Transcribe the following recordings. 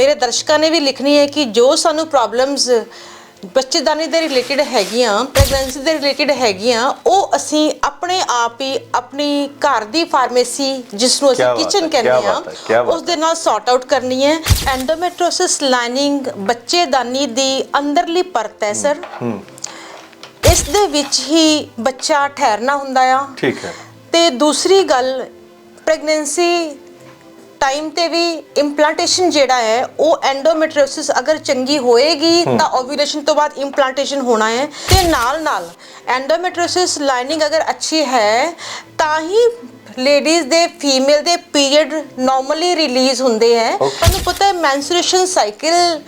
ਮੇਰੇ ਦਰਸ਼ਕਾਂ ਨੇ ਵੀ ਲਿਖਣੀ ਹੈ ਕਿ ਜੋ ਸਾਨੂੰ ਪ੍ਰੋਬਲਮਸ ਬੱਚੇਦਾਨੀ ਦੇ ਰਿਲੇਟਡ ਹੈਗੀਆਂ ਪ੍ਰੈਗਨੈਂਸੀ ਦੇ ਰਿਲੇਟਡ ਹੈਗੀਆਂ ਉਹ ਅਸੀਂ ਆਪਣੇ ਆਪ ਹੀ ਆਪਣੀ ਘਰ ਦੀ ਫਾਰਮੇਸੀ ਜਿਸ ਨੂੰ ਅਸੀਂ ਕਿਚਨ ਕਹਿੰਦੇ ਆ ਉਸ ਦੇ ਨਾਲ ਸੌਰਟ ਆਊਟ ਕਰਨੀ ਹੈ। ਐਂਡੋਮੈਟ੍ਰੋਸਿਸ ਲਾਈਨਿੰਗ ਬੱਚੇਦਾਨੀ ਦੀ ਅੰਦਰਲੀ ਪਰਤ ਹੈ ਸਰ ਇਸ ਦੇ ਵਿੱਚ ਹੀ ਬੱਚਾ ਠਹਿਰਨਾ ਹੁੰਦਾ ਆ। ਠੀਕ ਹੈ। ਤੇ ਦੂਸਰੀ ਗੱਲ ਪ੍ਰੈਗਨੈਂਸੀ ਟਾਈਮ ਤੇ ਵੀ ਇੰਪਲਾਂਟੇਸ਼ਨ ਜਿਹੜਾ ਹੈ ਉਹ ਐਂਡੋਮੈਟ੍ਰਿਓਸਿਸ ਅਗਰ ਚੰਗੀ ਹੋਏਗੀ ਤਾਂ ਓਵੂਲੇਸ਼ਨ ਤੋਂ ਬਾਅਦ ਇੰਪਲਾਂਟੇਸ਼ਨ ਹੋਣਾ ਹੈ ਤੇ ਨਾਲ ਨਾਲ ਐਂਡੋਮੈਟ੍ਰਿਓਸਿਸ ਲਾਈਨਿੰਗ ਅਗਰ ਅੱਛੀ ਹੈ ਤਾਂ ਹੀ ਲੇਡੀਜ਼ ਦੇ ਫੀਮੇਲ ਦੇ ਪੀਰੀਅਡ ਨਾਰਮਲੀ ਰਿਲੀਜ਼ ਹੁੰਦੇ ਹੈ. ਤੁਹਾਨੂੰ ਪਤਾ ਹੈ ਮੈਂਸਟ੍ਰੂਏਸ਼ਨ ਸਾਈਕਲ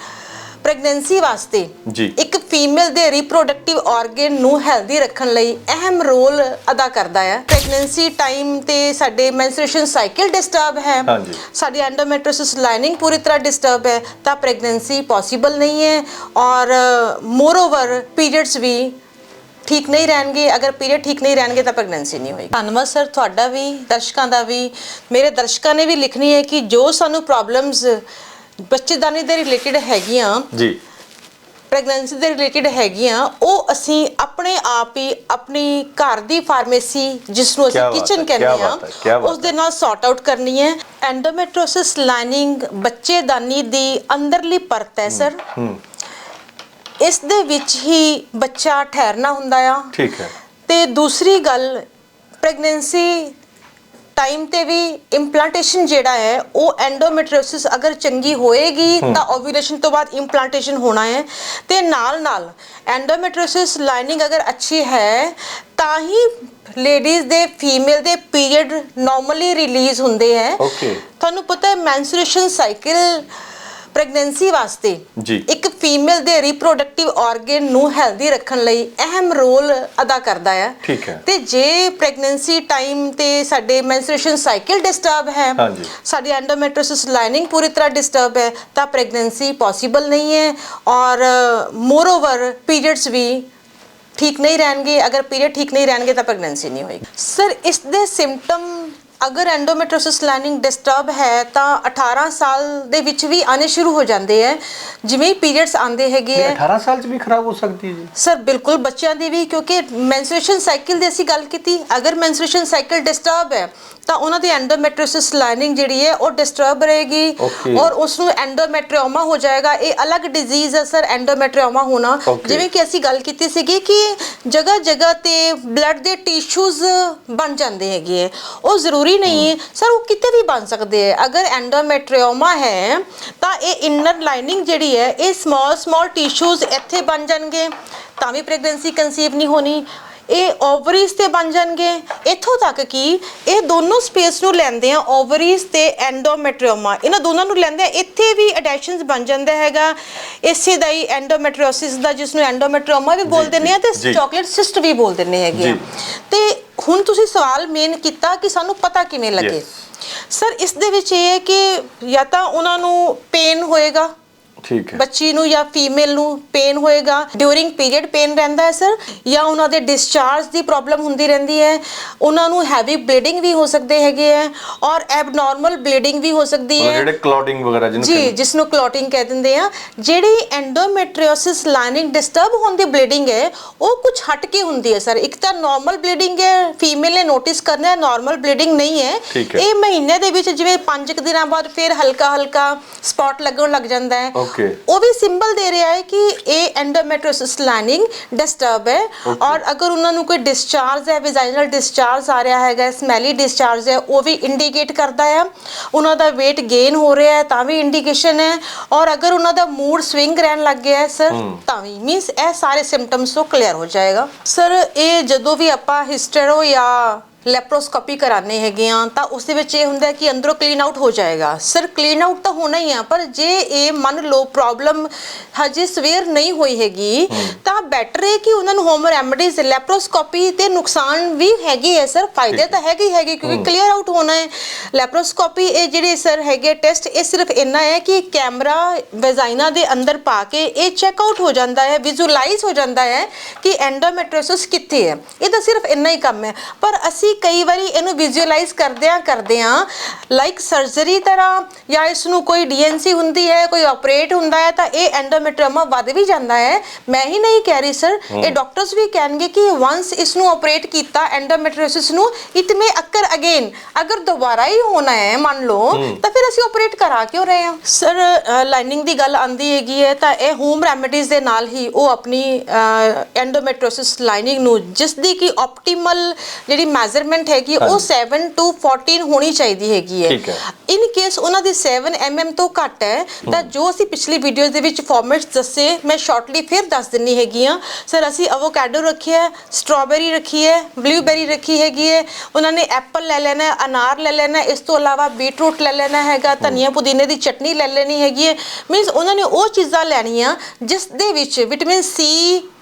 ਪ੍ਰੈਗਨੈਂਸੀ ਵਾਸਤੇ ਜੀ। ਇੱਕ ਫੀਮੇਲ ਦੇ ਰਿਪਰੋਡਕਟਿਵ ਆਰਗਨ ਨੂੰ ਹੈਲਦੀ ਰੱਖਣ ਲਈ ਅਹਿਮ ਰੋਲ ਅਦਾ ਕਰਦਾ ਹੈ। ਪ੍ਰੈਗਨੈਂਸੀ ਟਾਈਮ ਤੇ ਸਾਡੇ ਮੈਂਸਟ੍ਰੂਏਸ਼ਨ ਸਾਈਕਲ ਡਿਸਟਰਬ ਹੈ। ਸਾਡੀ ਐਂਡੋਮੈਟ੍ਰਿਓਸਿਸ ਲਾਈਨਿੰਗ ਪੂਰੀ ਤਰ੍ਹਾਂ ਡਿਸਟਰਬ ਹੈ ਤਾਂ ਪ੍ਰੈਗਨੈਂਸੀ ਪੋਸੀਬਲ ਨਹੀਂ ਹੈ ਔਰ ਮੋਰਓਵਰ ਪੀਰੀਅਡਸ ਵੀ ਠੀਕ ਨਹੀਂ ਰਹਿਣਗੇ। ਅਗਰ ਪੀਰੀਅਡ ਠੀਕ ਨਹੀਂ ਰਹਿਣਗੇ ਤਾਂ ਪ੍ਰੈਗਨੈਂਸੀ ਨਹੀਂ ਹੋਏਗੀ। ਧੰਨਵਾਦ ਸਰ ਤੁਹਾਡਾ ਵੀ ਦਰਸ਼ਕਾਂ ਦਾ ਵੀ। ਮੇਰੇ ਦਰਸ਼ਕਾਂ ਨੇ ਵੀ ਲਿਖਣੀ ਹੈ ਕਿ ਜੋ ਸਾਨੂੰ ਪ੍ਰੋਬਲਮਸ ਬੱਚੇਦਾਨੀ ਦੇ ਰਿਲੇਟਡ ਹੈਗੀਆਂ ਜੀ। ਪ੍ਰੈਗਨੈਂਸੀ ਦੇ ਰਿਲੇਟਡ ਹੈਗੀਆਂ ਉਹ ਅਸੀਂ ਆਪਣੇ ਆਪ ਹੀ ਆਪਣੀ ਘਰ ਦੀ ਫਾਰਮੇਸੀ ਜਿਸ ਨੂੰ ਅਸੀਂ ਕਿਚਨ ਕਹਿੰਦੇ ਆ ਉਸ ਦੇ ਨਾਲ ਸੌਰਟ ਆਊਟ ਕਰਨੀ ਹੈ। ਐਂਡੋਮੈਟ੍ਰੋਸਿਸ ਲਾਈਨਿੰਗ ਬੱਚੇਦਾਨੀ ਦੀ ਅੰਦਰਲੀ ਪਰਤ ਹੈ ਸਰ। ਇਸ ਦੇ ਵਿੱਚ ਹੀ ਬੱਚਾ ਠਹਿਰਨਾ ਹੁੰਦਾ ਆ। ਠੀਕ ਹੈ। ਤੇ ਦੂਸਰੀ ਗੱਲ ਪ੍ਰੈਗਨੈਂਸੀ ਟਾਈਮ ਤੇ ਵੀ ਇੰਪਲਾਂਟੇਸ਼ਨ ਜਿਹੜਾ ਹੈ ਉਹ ਐਂਡੋਮੈਟ੍ਰਿਓਸਿਸ ਅਗਰ ਚੰਗੀ ਹੋਏਗੀ ਤਾਂ ਓਵੂਲੇਸ਼ਨ ਤੋਂ ਬਾਅਦ ਇੰਪਲਾਂਟੇਸ਼ਨ ਹੋਣਾ ਹੈ। ਤੇ ਨਾਲ ਨਾਲ ਐਂਡੋਮੈਟ੍ਰਿਓਸਿਸ ਲਾਈਨਿੰਗ ਅਗਰ ਅੱਛੀ ਹੈ ਤਾਂ ਹੀ ਲੇਡੀਜ਼ ਦੇ ਫੀਮੇਲ ਦੇ ਪੀਰੀਅਡ ਨਾਰਮਲੀ ਰਿਲੀਜ਼ ਹੁੰਦੇ ਹੈ. ਤੁਹਾਨੂੰ ਪਤਾ ਹੈ ਮੈਂਸਟ੍ਰੂਏਸ਼ਨ ਸਾਈਕਲ ਪ੍ਰੈਗਨੈਂਸੀ ਵਾਸਤੇ ਜੀ। ਇੱਕ ਫੀਮੇਲ ਦੇ ਰਿਪਰੋਡਕਟਿਵ ਆਰਗਨ ਨੂੰ ਹੈਲਦੀ ਰੱਖਣ ਲਈ ਅਹਿਮ ਰੋਲ ਅਦਾ ਕਰਦਾ ਹੈ ਠੀਕ ਹੈ। ਤੇ ਜੇ ਪ੍ਰੈਗਨੈਂਸੀ ਟਾਈਮ ਤੇ ਸਾਡੇ ਮੈਂਸਟ੍ਰੂਏਸ਼ਨ ਸਾਈਕਲ ਡਿਸਟਰਬ ਹੈ ਹਾਂਜੀ। ਸਾਡੀ ਐਂਡੋਮੈਟ੍ਰਿਓਸਿਸ ਲਾਈਨਿੰਗ ਪੂਰੀ ਤਰ੍ਹਾਂ ਡਿਸਟਰਬ ਹੈ ਤਾਂ ਪ੍ਰੈਗਨੈਂਸੀ ਪੋਸੀਬਲ ਨਹੀਂ ਹੈ ਔਰ ਮੋਰਓਵਰ ਪੀਰੀਅਡਸ ਵੀ ਠੀਕ ਨਹੀਂ ਰਹਿਣਗੇ ਅਗਰ ਪੀਰੀਅਡ ਠੀਕ ਨਹੀਂ ਰਹਿਣਗੇ ਤਾਂ ਪ੍ਰੈਗਨੈਂਸੀ ਨਹੀਂ ਹੋਏਗੀ ਸਰ ਇਸ ਦੇ ਸਿੰਪਟਮ ਅਗਰ ਐਂਡੋਮੈਟ੍ਰਿਓਸਿਸ ਲਾਈਨਿੰਗ ਡਿਸਟਰਬ ਹੈ ਤਾਂ 18 ਸਾਲ ਦੇ ਵਿੱਚ ਵੀ ਆਨੇ ਸ਼ੁਰੂ ਹੋ ਜਾਂਦੇ ਹੈ ਜਿਵੇਂ ਹੀ ਪੀਰੀਅਡਸ ਆਉਂਦੇ ਹੈਗੇ ਹੈ 18 ਸਾਲ ਚ ਵੀ ਖਰਾਬ ਹੋ ਸਕਦੀ ਹੈ ਜੀ। ਸਰ ਬਿਲਕੁਲ ਬੱਚਿਆਂ ਦੀ ਵੀ ਕਿਉਂਕਿ ਮੈਂਸਟ੍ਰੂਏਸ਼ਨ ਸਾਈਕਲ ਦੀ ਅਸੀਂ ਗੱਲ ਕੀਤੀ ਅਗਰ ਮੈਂਸਟ੍ਰੂਏਸ਼ਨ ਸਾਈਕਲ ਡਿਸਟਰਬ ਹੈ ਤਾਂ ਉਹਨਾਂ ਦੀ ਐਂਡੋਮੈਟ੍ਰਿਓਸਿਸ ਲਾਈਨਿੰਗ ਜਿਹੜੀ ਹੈ ਉਹ ਡਿਸਟਰਬ ਰਹੇਗੀ. ਔਰ ਉਸ ਨੂੰ ਐਂਡੋਮੈਟ੍ਰੀਓਮਾ ਹੋ ਜਾਏਗਾ। ਇਹ ਅਲੱਗ ਡਿਜ਼ੀਜ਼ ਹੈ ਸਰ ਐਂਡੋਮੈਟ੍ਰੀਓਮਾ ਹੋਣਾ. ਜਿਵੇਂ ਕਿ ਅਸੀਂ ਗੱਲ ਕੀਤੀ ਸੀਗੀ ਕਿ ਜਗ੍ਹਾ ਜਗ੍ਹਾ ਤੇ ਬਲੱਡ ਦੇ ਟਿਸ਼ੂਜ਼ ਬਣ ਜਾਂਦੇ ਹੈਗੇ ਉਹ ਜ਼ਰੂਰੀ ਨਹੀਂ ਸਰ ਉਹ ਕਿਤੇ ਵੀ ਬਣ ਸਕਦੇ ਹੈ। ਅਗਰ ਐਂਡੋਮੈਟ੍ਰੀਓਮਾ ਹੈ ਤਾਂ ਇਹ ਇਨਰ ਲਾਈਨਿੰਗ ਜਿਹੜੀ ਹੈ ਇਹ ਸਮਾਲ ਸਮਾਲ ਟਿਸ਼ੂਜ਼ ਇੱਥੇ ਬਣ ਜਾਣਗੇ। ਤਾਂ ਵੀ ਪ੍ਰੈਗਨੈਂਸੀ ਕਨਸੀਵ ਨਹੀਂ ਹੋਣੀ। ਇਹ ਓਵਰੀਜ਼ ਤੇ ਬਣ ਜਾਣਗੇ ਇੱਥੋਂ ਤੱਕ ਕਿ ਇਹ ਦੋਨੋਂ ਸਪੇਸ ਨੂੰ ਲੈਂਦੇ ਆ ਓਵਰੀਜ਼ ਤੇ ਐਂਡੋਮੈਟ੍ਰੀਓਮਾ ਇਹਨਾਂ ਦੋਨਾਂ ਨੂੰ ਲੈਂਦੇ ਆ ਇੱਥੇ ਵੀ ਅਡੈਸ਼ਨਸ ਬਣ ਜਾਂਦਾ ਹੈਗਾ ਇਸੇ ਦਾ ਹੀ ਐਂਡੋਮੈਟ੍ਰੀਓਸਿਸ ਦਾ ਜਿਸ ਨੂੰ ਐਂਡੋਮੈਟ੍ਰੀਓਮਾ ਵੀ ਬੋਲ ਦਿੰਦੇ ਆ ਤੇ। ਚਾਕਲੇਟ ਸਿਸਟ ਵੀ ਬੋਲ ਦਿੰਦੇ ਹੈਗੇ ਆ। ਤੇ ਹੁਣ ਤੁਸੀਂ ਸਵਾਲ ਮੇਨ ਕੀਤਾ ਕਿ ਸਾਨੂੰ ਪਤਾ ਕਿਵੇਂ ਲੱਗੇ. ਸਰ ਇਸ ਦੇ ਵਿੱਚ ਇਹ ਹੈ ਕਿ ਜਾਂ ਤਾਂ ਉਹਨਾਂ ਨੂੰ ਪੇਨ ਹੋਏਗਾ ਠੀਕ ਹੈ। ਬੱਚੀ ਨੂੰ ਜਾਂ ਫੀਮੇਲ ਨੂੰ ਪੇਨ ਹੋਏਗਾ। ਡਿਊਰਿੰਗ ਪੀਰੀਅਡ ਪੇਨ ਰਹਿੰਦਾ ਹੈ ਸਰ ਜਾਂ ਉਹਨਾਂ ਦੇ ਡਿਸਚਾਰਜ ਦੀ ਪ੍ਰੋਬਲਮ ਹੁੰਦੀ ਰਹਿੰਦੀ ਹੈ। ਉਹਨਾਂ ਨੂੰ ਹੈਵੀ ਬਲੀਡਿੰਗ ਵੀ ਹੋ ਸਕਦੇ ਹੈਗੇ ਹੈ ਔਰ ਐਬਨੋਰਮਲ ਬਲੀਡਿੰਗ ਵੀ ਹੋ ਸਕਦੀ ਹੈ। ਜਿਹੜੇ ਕਲੌਟਿੰਗ ਵਗੈਰਾ ਜਿਹਨੂੰ ਜੀ ਜਿਸ ਨੂੰ ਕਲੌਟਿੰਗ ਕਹਿ ਦਿੰਦੇ ਆ। ਜਿਹੜੀ ਐਂਡੋਮੈਟ੍ਰੀਓਸਿਸ ਲਾਈਨਿੰਗ ਡਿਸਟਰਬ ਹੋਣ ਦੀ ਬਲੀਡਿੰਗ ਹੈ ਉਹ ਕੁਝ ਹਟ ਕੇ ਹੁੰਦੀ ਹੈ ਸਰ ਇੱਕ ਤਾਂ ਨਾਰਮਲ ਬਲੀਡਿੰਗ ਹੈ ਫੀਮੇਲ ਨੇ ਨੋਟਿਸ ਕਰਨਾ ਹੈ ਨਾਰਮਲ ਬਲੀਡਿੰਗ ਨਹੀਂ ਹੈ। ਇਹ ਮਹੀਨੇ ਦੇ ਵਿੱਚ ਜਿਵੇਂ 5 ਦਿਨਾਂ ਬਾਅਦ ਫਿਰ ਹਲਕਾ ਹਲਕਾ ਸਪੌਟ ਲੱਗਣ ਲੱਗ ਜਾਂਦਾ ਹੈ। Okay. ਉਹ ਵੀ ਸਿੰਬਲ ਦੇ ਰਿਹਾ ਹੈ ਕਿ ਇਹ ਐਂਡੋਮੈਟ੍ਰਿਓਸਿਸ ਲਾਈਨਿੰਗ ਡਿਸਟਰਬ ਹੈ। ਔਰ ਅਗਰ ਉਹਨਾਂ ਨੂੰ ਕੋਈ ਡਿਸਚਾਰਜ ਹੈ ਵਿਜਾਈਨਲ ਡਿਸਚਾਰਜ ਆ ਰਿਹਾ ਹੈਗਾ ਸਮੈਲੀ ਡਿਸਚਾਰਜ ਹੈ ਉਹ ਵੀ ਇੰਡੀਕੇਟ ਕਰਦਾ ਹੈ। ਉਹਨਾਂ ਦਾ weight gain ਹੋ ਰਿਹਾ ਹੈ ਤਾਂ ਵੀ ਇੰਡੀਕੇਸ਼ਨ ਹੈ। ਔਰ ਅਗਰ ਉਹਨਾਂ ਦਾ ਮੂਡ ਸਵਿੰਗ ਰਹਿਣ ਲੱਗ ਗਿਆ ਹੈ ਸਰ ਤਾਂ ਵੀ ਮੀਨਸ ਇਹ ਸਾਰੇ ਸਿੰਪਟਮਸ ਤੋਂ ਕਲੀਅਰ ਹੋ ਜਾਏਗਾ। ਸਰ ਇਹ ਜਦੋਂ ਵੀ ਆਪਾਂ ਹਿਸਟਰੋ ਜਾਂ ਲੈਪਰੋਸਕੋਪੀ ਕਰਾਣੇ ਹੈਗੇ ਆ ਤਾਂ ਉਸ ਦੇ ਵਿੱਚ ਇਹ ਹੁੰਦਾ ਕਿ ਅੰਦਰੋਂ ਕਲੀਨ ਆਊਟ ਹੋ ਜਾਏਗਾ। ਸਰ ਕਲੀਨ ਆਊਟ ਤਾਂ ਹੋਣਾ ਹੀ ਆ ਪਰ ਜੇ ਇਹ ਮੰਨ ਲਓ ਪ੍ਰੋਬਲਮ ਹਜੇ ਸਵੇਰ ਨਹੀਂ ਹੋਈ ਹੈਗੀ ਤਾਂ ਬੈਟਰ ਹੈ ਕਿ ਉਹਨਾਂ ਨੂੰ ਹੋਮ ਰੈਮਡੀਜ਼ ਲੈਪਰੋਸਕੋਪੀ ਤੇ ਨੁਕਸਾਨ ਵੀ ਹੈਗੇ ਹੈ ਸਰ ਫਾਇਦੇ ਤਾਂ ਹੈਗੇ ਹੀ ਹੈਗੇ ਕਿਉਂਕਿ ਕਲੀਅਰ ਆਊਟ ਹੋਣਾ ਹੈ। ਲੈਪਰੋਸਕੋਪੀ ਇਹ ਜਿਹੜੇ ਸਰ ਹੈਗੇ ਟੈਸਟ ਇਹ ਸਿਰਫ ਇੰਨਾ ਹੈ ਕਿ ਕੈਮਰਾ ਵੈਜਾਈਨਾ ਦੇ ਅੰਦਰ ਪਾ ਕੇ ਇਹ ਚੈੱਕ ਆਊਟ ਹੋ ਜਾਂਦਾ ਹੈ ਵਿਜ਼ੂਅਲਾਈਜ਼ ਹੋ ਜਾਂਦਾ ਹੈ ਕਿ ਐਂਡੋਮੈਟ੍ਰਿਓਸਿਸ ਕਿੱਥੇ ਹੈ। ਇਹ ਤਾਂ ਸਿਰਫ ਇੰਨਾ ਹੀ ਕੰਮ ਹੈ। ਪਰ ਅਸੀਂ ਕਿ ਕਈ ਵਾਰੀ ਇਹਨੂੰ ਵਿਜ਼ੂਅਲਾਈਜ਼ ਕਰਦਿਆਂ ਕਰਦਿਆਂ ਲਾਈਕ ਸਰਜਰੀ ਤਰ੍ਹਾਂ ਜਾਂ ਇਸ ਨੂੰ ਕੋਈ ਡੀਐਨਸੀ ਹੁੰਦੀ ਹੈ ਕੋਈ ਆਪਰੇਟ ਹੁੰਦਾ ਹੈ ਤਾਂ ਇਹ ਐਂਡੋਮੈਟ੍ਰੀਓਮਾ ਵੱਧ ਵੀ ਜਾਂਦਾ ਹੈ। ਮੈਂ ਹੀ ਨਹੀਂ ਕਹਿ ਰਹੀ ਸਰ ਇਹ ਡਾਕਟਰਸ ਵੀ ਕਹਿਣਗੇ ਕਿ ਵਾਂਸ ਇਸ ਨੂੰ ਆਪਰੇਟ ਕੀਤਾ ਐਂਡੋਮੈਟ੍ਰੀਓਸਿਸ ਨੂੰ ਇਟ ਮੇ ਅਕਰ ਅਗੇਨ ਅਗਰ ਦੁਬਾਰਾ ਹੀ ਹੋਣਾ ਹੈ ਮੰਨ ਲਓ ਤਾਂ ਫਿਰ ਅਸੀਂ ਆਪਰੇਟ ਕਰਾ ਕਿਉਂ ਰਹੇ ਹਾਂ? ਸਰ ਲਾਈਨਿੰਗ ਦੀ ਗੱਲ ਆਂਦੀ ਹੈਗੀ ਹੈ ਤਾਂ ਇਹ ਹੋਮ ਰੈਮੇਡੀਜ਼ ਦੇ ਨਾਲ ਹੀ ਉਹ ਆਪਣੀ ਐਂਡੋਮੈਟ੍ਰੀਓਸਿਸ ਲਾਈਨਿੰਗ ਨੂੰ ਜਿਸ ਦੀ ਕਿ ਆਪਟੀਮਲ ਜਿਹੜੀ ਮੈਜ਼ਰਮੈਂਟ ਹੈਗੀ ਉਹ 7 ਟੂ 14 ਹੋਣੀ ਚਾਹੀਦੀ ਹੈਗੀ ਹੈ। ਇਨ ਕੇਸ ਉਹਨਾਂ ਦੀ 7 mm ਤੋਂ ਘੱਟ ਹੈ ਤਾਂ ਜੋ ਅਸੀਂ ਪਿਛਲੀ ਵੀਡੀਓਜ਼ ਦੇ ਵਿੱਚ ਫਾਰਮੈਟਸ ਦੱਸੇ ਮੈਂ ਸ਼ਾਰਟਲੀ ਫਿਰ ਦੱਸ ਦਿੰਨੀ ਹੈਗੀ ਆ ਸਰ ਅਸੀਂ ਅਵੋਕਾਡੋ ਰੱਖਿਆ ਹੈ ਸਟ੍ਰਾਬੇਰੀ ਰੱਖੀ ਹੈ ਬਲੂਬੇਰੀ ਰੱਖੀ ਹੈਗੀ ਹੈ। ਉਹਨਾਂ ਨੇ ਐਪਲ ਲੈ ਲੈਣਾ ਹੈ ਅਨਾਰ ਲੈ ਲੈਣਾ ਇਸ ਤੋਂ ਇਲਾਵਾ ਬੀਟਰੂਟ ਲੈ ਲੈਣਾ ਹੈਗਾ ਧਨੀਆ ਪੁਦੀਨੇ ਦੀ ਚਟਨੀ ਲੈ ਲੈਣੀ ਹੈਗੀ ਹੈ। ਮੀਨਸ ਉਹਨਾਂ ਨੇ ਉਹ ਚੀਜ਼ਾਂ ਲੈਣੀਆਂ ਜਿਸ ਦੇ ਵਿੱਚ ਵਿਟਾਮਿਨ ਸੀ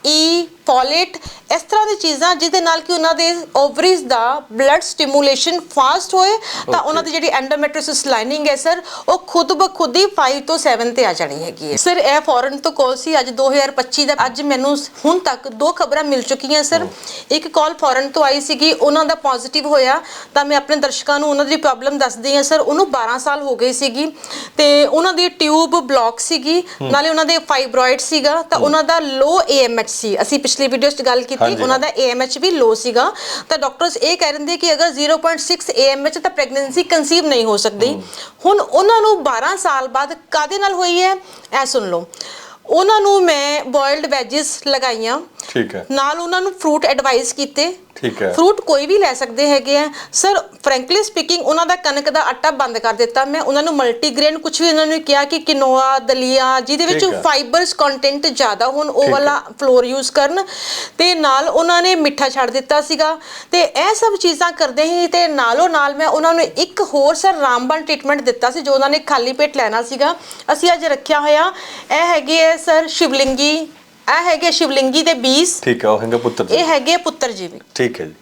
ਈ ਫੋਲੇਟ ਇਸ ਤਰ੍ਹਾਂ ਦੀ ਚੀਜ਼ਾਂ ਜਿਹਦੇ ਨਾਲ ਕਿ ਉਹਨਾਂ ਦੇ ਓਵਰੀਜ਼ ਦਾ ਬਲੱਡ ਸਟਿਮੂਲੇਸ਼ਨ ਫਾਸਟ ਹੋਏ ਤਾਂ ਉਹਨਾਂ ਦੀ ਜਿਹੜੀ ਐਂਡੋਮੈਟ੍ਰਿਓਸਿਸ ਲਾਈਨਿੰਗ ਹੈ ਸਰ ਉਹ ਖੁਦ ਬ ਖੁਦ ਹੀ 5 ਤੋਂ 7 ਤੇ ਆ ਜਾਣੀ ਹੈਗੀ ਹੈ। ਸਰ ਇਹ ਫੋਰਨ ਤੋਂ ਕਾਲ ਸੀ ਅੱਜ 2025 ਦਾ ਅੱਜ ਮੈਨੂੰ ਹੁਣ ਤੱਕ ਦੋ ਖਬਰਾਂ ਮਿਲ ਚੁੱਕੀਆਂ ਸਰ ਇੱਕ ਕਾਲ ਫੋਰਨ ਤੋਂ ਆਈ ਸੀਗੀ ਉਹਨਾਂ ਦਾ ਪੋਜ਼ਿਟਿਵ ਹੋਇਆ ਤਾਂ ਮੈਂ ਆਪਣੇ ਦਰਸ਼ਕਾਂ ਨੂੰ ਉਹਨਾਂ ਦੀ ਪ੍ਰੋਬਲਮ ਦੱਸਦੀ ਹਾਂ ਸਰ ਉਹਨੂੰ 12 ਸਾਲ ਹੋ ਗਏ ਸੀਗੀ ਤੇ ਉਹਨਾਂ ਦੀ ਟਿਊਬ ਬਲੌਕ ਸੀਗੀ ਨਾਲੇ ਉਹਨਾਂ ਦੇ ਫਾਈਬਰੋਇਡ ਸੀਗਾ ਤਾਂ ਉਹਨਾਂ ਦਾ ਲੋ AMH ਸੀ। ਅਸੀਂ ਪਿਛਲੀ ਵੀਡੀਓ 'ਚ ਗੱਲ ਕੀਤੀ। ਉਹਨਾਂ ਦਾ AMH ਵੀ ਲੋ ਸੀਗਾ। ਤਾਂ ਡਾਕਟਰਸ ਇਹ ਕਹਿ ਰਹੇ ਨੇ ਕਿ ਅਗਰ 0.6 AMH ਤਾਂ ਪ੍ਰੈਗਨੈਂਸੀ ਕਨਸੀਵ ਨਹੀਂ ਹੋ ਸਕਦੀ। ਹੁਣ ਉਹਨਾਂ ਨੂੰ 12 ਸਾਲ ਬਾਅਦ ਕਾਦੇ ਨਾਲ ਹੋਈ ਹੈ? ਇਹ ਸੁਣ ਲਓ। ਉਹਨਾਂ ਨੂੰ ਮੈਂ ਬੋਇਲਡ ਵੈਜਿਸ ਲਗਾਈਆਂ। ਠੀਕ ਹੈ। ਨਾਲ ਉਹਨਾਂ ਨੂੰ ਫਰੂਟ ਐਡਵਾਈਸ ਕੀਤੇ। ਠੀਕ ਹੈ। ਫਰੂਟ ਕੋਈ ਵੀ ਲੈ ਸਕਦੇ ਹੈਗੇ ਆ। ਸਰ ਫ੍ਰੈਂਕਲੀ ਸਪੀਕਿੰਗ ਉਹਨਾਂ ਦਾ ਕਣਕ ਦਾ ਆਟਾ ਬੰਦ ਕਰ ਦਿੱਤਾ। ਮੈਂ ਉਹਨਾਂ ਨੂੰ ਮਲਟੀਗ੍ਰੇਨ ਕੁਝ ਵੀ ਉਹਨਾਂ ਨੂੰ ਕਿਹਾ ਕਿ ਕਿਨੋਆ ਦਲੀਆ ਜਿਹਦੇ ਵਿੱਚ। ਫਾਈਬਰਸ ਕੰਟੈਂਟ ਜ਼ਿਆਦਾ ਹੋਣ ਉਹ। ਵਾਲਾ ਫਲੋਰ ਯੂਜ਼ ਕਰਨ। ਤੇ ਨਾਲ ਉਹਨਾਂ ਨੇ ਮਿੱਠਾ ਛੱਡ ਦਿੱਤਾ ਸੀਗਾ। ਤੇ ਇਹ ਸਭ ਚੀਜ਼ਾਂ ਕਰਦੇ ਹੀ ਤੇ ਨਾਲੋਂ ਨਾਲ ਮੈਂ ਉਹਨਾਂ ਨੂੰ ਇੱਕ ਹੋਰ ਸਰ ਰਾਮਬਨ ਟ੍ਰੀਟਮੈਂਟ ਦਿੱਤਾ ਸੀ ਜੋ ਉਹਨਾਂ ਨੇ ਖਾਲੀ ਪੇਟ ਲੈਣਾ ਸੀਗਾ। ਅਸੀਂ ਅੱਜ ਰੱਖਿਆ ਹੋਇਆ। ਇਹ ਹੈਗੇ ਹੈ ਸਰ ਸ਼ਿਵਲਿੰਗੀ। ਇਹ ਹੈਗੇ ਸ਼ਿਵਲਿੰਗੀ ਦੇ ਬੀਜ। ਠੀਕ ਹੈ ਉਹ ਹੈਗਾ ਪੁੱਤਰ ਜੀ। ਇਹ ਹੈਗੇ ਪੁੱਤਰ ਜੀ ਵੀ। ਠੀਕ ਹੈ ਜੀ।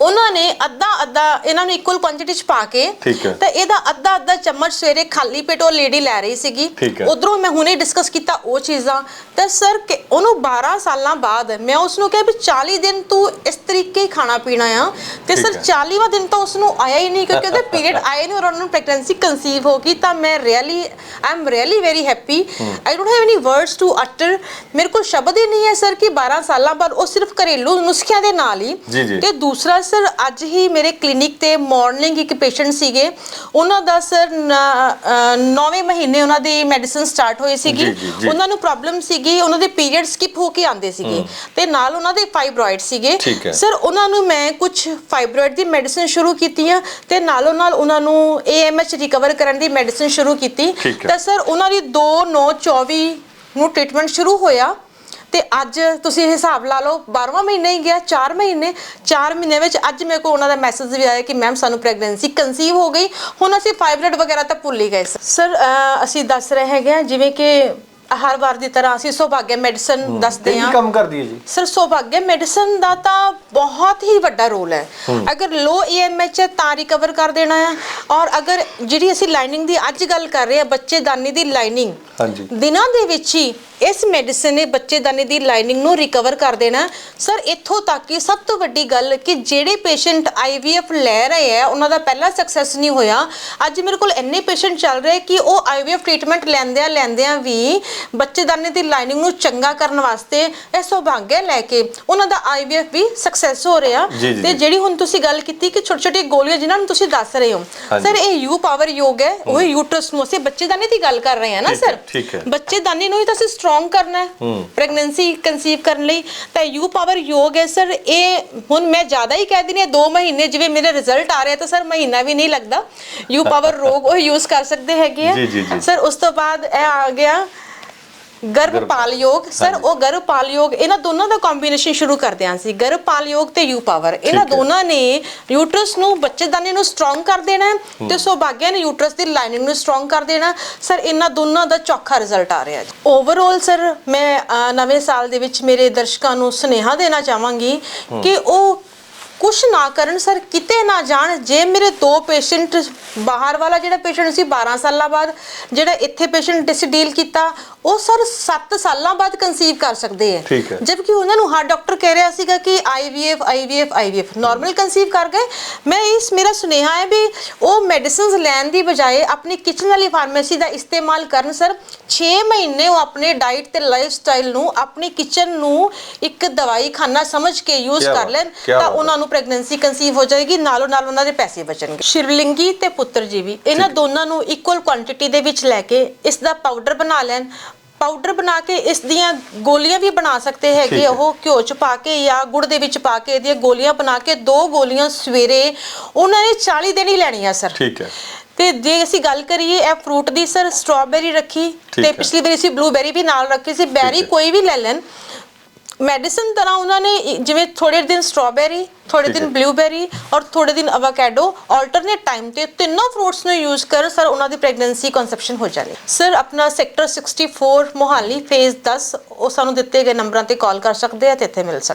ਉਹਨਾਂ ਨੇ ਅੱਧਾ ਅੱਧਾ ਇਹਨਾਂ ਨੂੰ ਇਕੁਅਲ ਕੁਆਂਟੀਟੀ ਚ ਪਾ ਕੇ। ਤਾਂ ਇਹਦਾ ਅੱਧਾ ਅੱਧਾ ਚਮਚ ਸਵੇਰੇ ਖਾਲੀ ਪੇਟ ਉਹ ਲੇਡੀ ਲੈ ਰਹੀ ਸੀਗੀ। ਉਧਰੋਂ ਮੈਂ ਹੁਣੇ ਡਿਸਕਸ ਕੀਤਾ ਉਹ ਚੀਜ਼ਾਂ ਤਾਂ ਸਰ ਕਿ- ਉਹਨੂੰ 12 ਸਾਲਾਂ ਬਾਅਦ ਮੈਂ ਉਸ ਨੂੰ ਕਿਹਾ ਵੀ 40 ਦਿਨ ਤੂੰ ਇਸ ਤਰੀਕੇ ਹੀ ਖਾਣਾ ਪੀਣਾ ਆ ਤੇ ਸਰ ਹੈ। 40ਵਾਂ ਦਿਨ ਤਾਂ ਉਸ ਨੂੰ ਆਇਆ ਹੀ ਨਹੀਂ ਕਿਉਂਕਿ ਉਹਦੇ ਪੀਰੀਅਡ ਆਏ ਨਹੀਂ ਔਰ ਉਹਨਾਂ ਪ੍ਰੈਗਨੈਂਸੀ ਕਨਸੀਵ ਹੋ ਗਈ ਤਾਂ ਮੈਂ really I am really very happy I don't have any words to utter ਮੇਰੇ ਕੋਲ ਸ਼ਬਦ ਹੀ ਨਹੀਂ ਹੈ ਸਰ ਕਿ 12 ਸਾਲਾਂ ਬਾਅਦ ਉਹ ਸਿਰਫ ਘਰੇਲੂ ਨੁਸਖਿਆਂ ਦੇ ਨਾਲ ਹੀ। ਤੇ ਦੂਸਰਾ ਸਰ ਅੱਜ ਹੀ ਮੇਰੇ ਕਲੀਨਿਕ ਤੇ ਮਾਰਨਿੰਗ ਇੱਕ ਪੇਸ਼ੈਂਟ ਸੀਗੇ। ਉਹਨਾਂ ਦਾ ਸਰ 9ਵੇਂ ਮਹੀਨੇ ਉਹਨਾਂ ਦੀ ਮੈਡੀਸਿਨ ਸਟਾਰਟ ਹੋਈ ਸੀਗੀ। ਉਹਨਾਂ ਨੂੰ ਪ੍ਰੋਬਲਮ ਸੀਗੀ ਉਹਨਾਂ ਦੇ ਪੀਰੀਅਡ ਸਕਿਪ ਹੋ ਕੇ ਆਉਂਦੇ ਸੀਗੇ। ਤੇ ਨਾਲ ਉਹਨਾਂ ਦੇ ਫਾਈਬਰੋਇਡ ਸੀਗੇ। ਸਰ ਉਹਨਾਂ ਨੂੰ ਮੈਂ ਕੁਝ ਫਾਈਬਰੋਇਡ ਦੀ ਮੈਡੀਸਿਨ ਸ਼ੁਰੂ ਕੀਤੀਆਂ ਤੇ ਨਾਲੋਂ ਨਾਲ ਉਹਨਾਂ ਨੂੰ AMH ਰਿਕਵਰ ਕਰਨ ਦੀ ਮੈਡੀਸਿਨ ਸ਼ੁਰੂ ਕੀਤੀ। ਤਾਂ ਸਰ ਉਹਨਾਂ ਦੀ 2 9 24 ਨੂੰ ਟ੍ਰੀਟਮੈਂਟ ਸ਼ੁਰੂ ਹੋਇਆ। ਤੇ ਅੱਜ ਤੁਸੀਂ ਇਹ ਹਿਸਾਬ ਲਾ ਲਓ 12ਵਾਂ ਮਹੀਨਾ ਹੀ ਗਿਆ 4 ਮਹੀਨੇ 4 ਮਹੀਨੇ ਵਿੱਚ ਅੱਜ ਮੇਰੇ ਕੋਲ ਉਹਨਾਂ ਦਾ ਮੈਸੇਜ ਵੀ ਆਇਆ ਕਿ ਮੈਮ ਸਾਨੂੰ ਪ੍ਰੈਗਨੈਂਸੀ ਕਨਸੀਵ ਹੋ ਗਈ। ਹੁਣ ਅਸੀਂ ਫਾਈਬਰੋਇਡ ਵਗੈਰਾ ਤਾਂ ਭੁੱਲ ਹੀ ਗਏ ਸਰ ਅਸੀਂ ਦੱਸ ਰਹੇ ਹੈਗੇ ਹਾਂ, ਜਿਵੇਂ ਕਿ ਹਰ ਵਾਰ ਦੀ ਤਰ੍ਹਾਂ ਅਸੀਂ ਸੁਭਾਗਿਆ ਮੈਡੀਸਨ ਦੱਸਦੇ ਕੀ ਹਾਂ। ਕੰਮ ਕਰਦੀ ਹੈ ਜੀ। ਸਰ ਸੁਭਾਗਿਆ ਮੈਡੀਸਨ ਦਾ ਤਾਂ ਬਹੁਤ ਹੀ ਵੱਡਾ ਰੋਲ ਹੈ। ਅਗਰ ਲੋ ਈਐਮਐਚ ਹੈ ਤਾਂ ਰਿਕਵਰ ਕਰ ਦੇਣਾ ਹੈ। ਔਰ ਅਗਰ ਜਿਹੜੀ ਅਸੀਂ ਲਾਈਨਿੰਗ ਦੀ ਅੱਜ ਗੱਲ ਕਰ ਰਹੇ ਹਾਂ ਬੱਚੇਦਾਨੀ ਦੀ ਲਾਈਨਿੰਗ ਹਾਂਜੀ। ਦਿਨਾਂ ਦੇ ਵਿੱਚ ਹੀ ਇਸ ਮੈਡੀਸਨ ਨੇ ਬੱਚੇਦਾਨੀ ਦੀ ਲਾਈਨਿੰਗ ਨੂੰ ਰਿਕਵਰ ਕਰ ਦੇਣਾ ਸਰ ਇੱਥੋਂ ਤੱਕ ਕਿ ਸਭ ਤੋਂ ਵੱਡੀ ਗੱਲ ਕਿ ਜਿਹੜੇ ਪੇਸ਼ੈਂਟ ਆਈਵੀਐਫ ਲੈ ਰਹੇ ਆ ਉਹਨਾਂ ਦਾ ਪਹਿਲਾ ਸਕਸੈਸ ਨਹੀਂ ਹੋਇਆ। ਅੱਜ ਮੇਰੇ ਕੋਲ ਇੰਨੇ ਪੇਸ਼ੈਂਟ ਚੱਲ ਰਹੇ ਕਿ ਉਹ ਆਈਵੀਐਫ ਟ੍ਰੀਟਮੈਂਟ ਲੈਂਦਿਆਂ ਲੈਂਦਿਆਂ ਵੀ ਬੱਚੇਦਾਨੀ ਦੀ ਲਾਈਨਿੰਗ ਨੂੰ ਚੰਗਾ ਕਰਨ ਵਾਸਤੇ ਇਹ ਸੁਭਾਗਿਆ ਲੈ ਕੇ ਉਹਨਾਂ ਦਾ ਆਈਵੀਐਫ ਵੀ ਸਕਸੈਸ ਹੋ ਰਿਹਾ। ਜੀ, ਜੀ, ਤੇ ਜੀ। ਜਿਹੜੀ ਹੁਣ ਤੁਸੀਂ ਗੱਲ ਕੀਤੀ ਕਿ ਛੋਟੀ ਛੋਟੀ ਗੋਲੀਆਂ ਜਿਨ੍ਹਾਂ ਨੂੰ ਤੁਸੀਂ ਦੱਸ ਰਹੇ ਹੋ। ਹਾਂਜੀ। ਸਰ ਇਹ ਯੂ ਪਾਵਰ ਯੋਗ ਹੈ ਉਹ ਯੂਟਰਸ ਨੂੰ ਅਸੀਂ ਬੱਚੇਦਾਨੀ ਦੀ ਗੱਲ ਕਰ ਰਹੇ ਹਾਂ ਨਾ ਠੀਕ ਹੈ, ਸਰ? ਠੀਕ ਹੈ। ਬੱਚੇਦਾਨੀ ਨੂੰ ਹੀ ਤਾਂ ਅਸੀਂ ਸਟਰੋਂਗ ਕਰਨਾ ਹੈ। ਪ੍ਰੈਗਨੈਂਸੀ ਕਨਸੀਵ ਕਰਨ ਲਈ। ਤਾਂ ਯੂ ਪਾਵਰ ਯੋਗ ਹੈ ਸਰ ਇਹ ਹੁਣ ਮੈਂ ਜ਼ਿਆਦਾ ਹੀ ਕਹਿ ਦਿੰਦੀ ਹਾਂ 2 ਮਹੀਨੇ ਜਿਵੇਂ ਮੇਰੇ ਰਿਜ਼ਲਟ ਆ ਰਿਹਾ ਤਾਂ ਸਰ ਮਹੀਨਾ ਵੀ ਨਹੀਂ ਲੱਗਦਾ। ਯੂ ਪਾਵਰ ਰੋਗ ਉਹ ਯੂਜ਼ ਕਰ ਸਕਦੇ ਹੈਗੇ ਜੀ, ਜੀ, ਜੀ। ਆ ਸਰ ਉਸ ਤੋਂ ਬਾਅਦ ਇਹ ਆ ਗਿਆ ਗਰਭਪਾਲ ਯੋਗ ਸਰ। ਉਹ ਗਰਭਪਾਲ ਯੋਗ ਇਹਨਾਂ ਦੋਨਾਂ ਦਾ ਕੰਬੀਨੇਸ਼ਨ ਸ਼ੁਰੂ ਕਰਦੇ ਹਾਂ ਸੀ ਗਰਭਪਾਲ ਯੋਗ ਤੇ ਯੂ ਪਾਵਰ ਇਹਨਾਂ। ਦੋਨਾਂ ਨੇ ਯੂਟਰਸ ਨੂੰ ਬੱਚੇਦਾਨੀ ਨੂੰ ਸਟਰੋਂਗ ਕਰ ਦੇਣਾ ਤੇ ਸੁਭਾਗਿਆ ਨੇ ਯੂਟਰਸ ਦੀ ਲਾਈਨਿੰਗ ਨੂੰ ਸਟਰੋਂਗ ਕਰ ਦੇਣਾ ਸਰ ਇਹਨਾਂ ਦੋਨਾਂ ਦਾ ਚੌਖਾ ਰਿਜ਼ਲਟ ਆ ਰਿਹਾ ਜੀ। ਓਵਰਆਲ ਸਰ ਮੈਂ ਨਵੇਂ ਸਾਲ ਦੇ ਵਿੱਚ ਮੇਰੇ ਦਰਸ਼ਕਾਂ ਨੂੰ ਸੁਨੇਹਾ ਦੇਣਾ ਚਾਹਾਂਗੀ ਕਿ ਉਹ ਕੁਛ ਨਾ ਕਰਨ ਸਰ ਕਿਤੇ ਨਾ ਜਾਣ। ਜੇ ਮੇਰੇ ਦੋ ਪੇਸ਼ੈਂਟ ਬਾਹਰ ਵਾਲਾ ਜਿਹੜਾ ਪੇਸ਼ੈਂਟ ਸੀ 12 ਸਾਲਾਂ ਬਾਅਦ ਜਿਹੜਾ ਇੱਥੇ ਪੇਸ਼ੈਂਟ ਅਸੀਂ ਡੀਲ ਕੀਤਾ ਉਹ ਸਰ 7 ਸਾਲਾਂ ਬਾਅਦ ਕਨਸੀਵ ਕਰ ਸਕਦੇ ਹੈ ਠੀਕ ਹੈ। ਜਦਕਿ ਉਹਨਾਂ ਨੂੰ ਹਰ ਡਾਕਟਰ ਕਹਿ ਰਿਹਾ ਸੀਗਾ ਕਿ IVF IVF IVF normal conceive ਕਰ ਗਏ। ਮੈਂ ਇਸ ਮੇਰਾ ਸੁਨੇਹਾ ਹੈ ਵੀ ਉਹ ਮੈਡੀਸਿਨਸ ਲੈਣ ਦੀ ਬਜਾਏ ਆਪਣੀ ਕਿਚਨ ਵਾਲੀ ਫਾਰਮੇਸੀ ਦਾ ਇਸਤੇਮਾਲ ਕਰਨ ਸਰ। 6 ਮਹੀਨੇ ਉਹ ਆਪਣੇ ਡਾਈਟ ਤੇ ਲਾਈਫ ਸਟਾਈਲ ਨੂੰ ਆਪਣੀ ਕਿਚਨ ਨੂੰ ਇੱਕ ਦਵਾਈ ਖਾਨਾ ਸਮਝ ਕੇ ਯੂਜ਼ ਕਰ ਲੈਣ ਤਾਂ। ਉਹਨਾਂ ਨੂੰ ਪ੍ਰੈਗਨੈਂਸੀ ਕਨਸੀਵ ਹੋ ਜਾਏਗੀ ਨਾਲੋਂ ਨਾਲ ਉਹਨਾਂ ਦੇ ਪੈਸੇ ਬਚਣਗੇ। ਸ਼ਿਵਲਿੰਗੀ ਤੇ ਪੁੱਤਰ ਜੀਵੀ ਇਹਨਾਂ ਦੋਨਾਂ ਨੂੰ ਇਕੁਅਲ ਕੁਆਂਟੀਟੀ ਦੇ ਵਿੱਚ ਲੈ ਕੇ ਇਸ ਦਾ ਪਾਊਡਰ ਬਣਾ ਲੈਣ। ਪਾਊਡਰ ਬਣਾ ਕੇ ਇਸ ਦੀਆਂ ਗੋਲੀਆਂ ਵੀ ਬਣਾ ਸਕਦੇ ਹੈਗੇ। ਉਹ ਘਿਓ ਚ ਪਾ ਕੇ ਜਾਂ ਗੁੜ ਦੇ ਵਿੱਚ ਪਾ ਕੇ ਇਹਦੀਆਂ ਗੋਲੀਆਂ ਬਣਾ ਕੇ ਦੋ ਗੋਲੀਆਂ ਸਵੇਰੇ ਉਹਨਾਂ ਨੇ 40 ਦਿਨ ਹੀ ਲੈਣੀਆਂ ਸਰ ਠੀਕ ਹੈ ਤੇ ਜੇ ਅਸੀਂ ਗੱਲ ਕਰੀਏ ਇਹ ਫਰੂਟ ਦੀ ਸਰ ਸਟ੍ਰਾਬੇਰੀ ਰੱਖੀ ਤੇ। ਪਿਛਲੀ ਵਾਰੀ ਅਸੀਂ ਬਲੂਬੇਰੀ ਵੀ ਨਾਲ ਰੱਖੀ ਸੀ ਬੈਰੀ। ਕੋਈ ਵੀ ਲੈ ਲੈਣ ਮੈਡੀਸਨ ਤਰ੍ਹਾਂ ਉਹਨਾਂ ਨੇ ਜਿਵੇਂ ਥੋੜੇ ਦਿਨ ਸਟ੍ਰਾਬੇਰੀ ਥੋੜੇ ਦਿਨ। ਬਲੂਬੇਰੀ ਔਰ ਥੋੜੇ ਦਿਨ ਅਵਾਕੈਡੋ ਆਲਟਰਨੇਟ ਟਾਈਮ ਤੇ ਤਿੰਨੋਂ ਫਰੂਟਸ ਨੂੰ ਯੂਜ਼ ਕਰ ਸਰ ਉਹਨਾਂ ਦੀ ਪ੍ਰੈਗਨੈਂਸੀ ਕਨਸੈਪਸ਼ਨ ਹੋ ਜਾਣੀ ਸਰ ਆਪਣਾ ਸੈਕਟਰ 64 ਮੋਹਾਲੀ ਫੇਜ਼ 10 ਉਹ ਸਾਨੂੰ ਦਿੱਤੇ ਗਏ ਨੰਬਰਾਂ ਤੇ ਕਾਲ ਕਰ ਸਕਦੇ ਆ ਤੇ ਇੱਥੇ ਮਿਲ ਸਕਦੇ